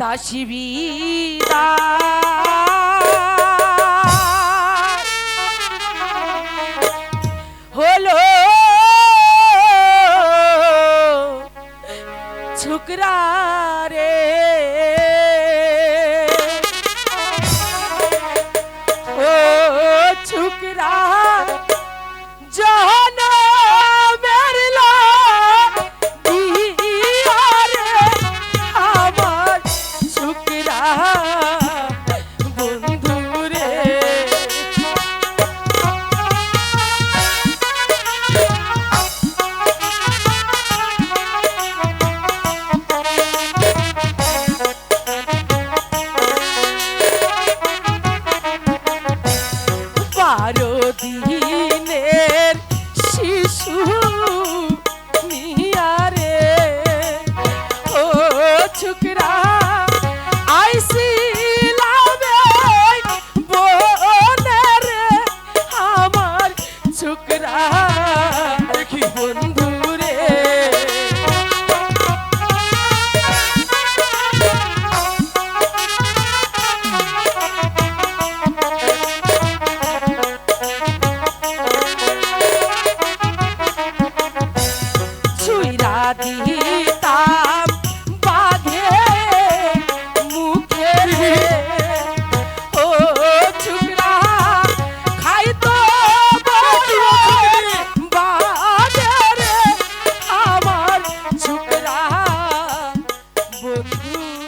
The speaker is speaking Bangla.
দাসিবিরা হলো ছুকরা রে। বারো দিনের শিশু মিয়ারে ও ছুকরা আইসি আমার ছুকরা। কি বন্ধু। Ooh.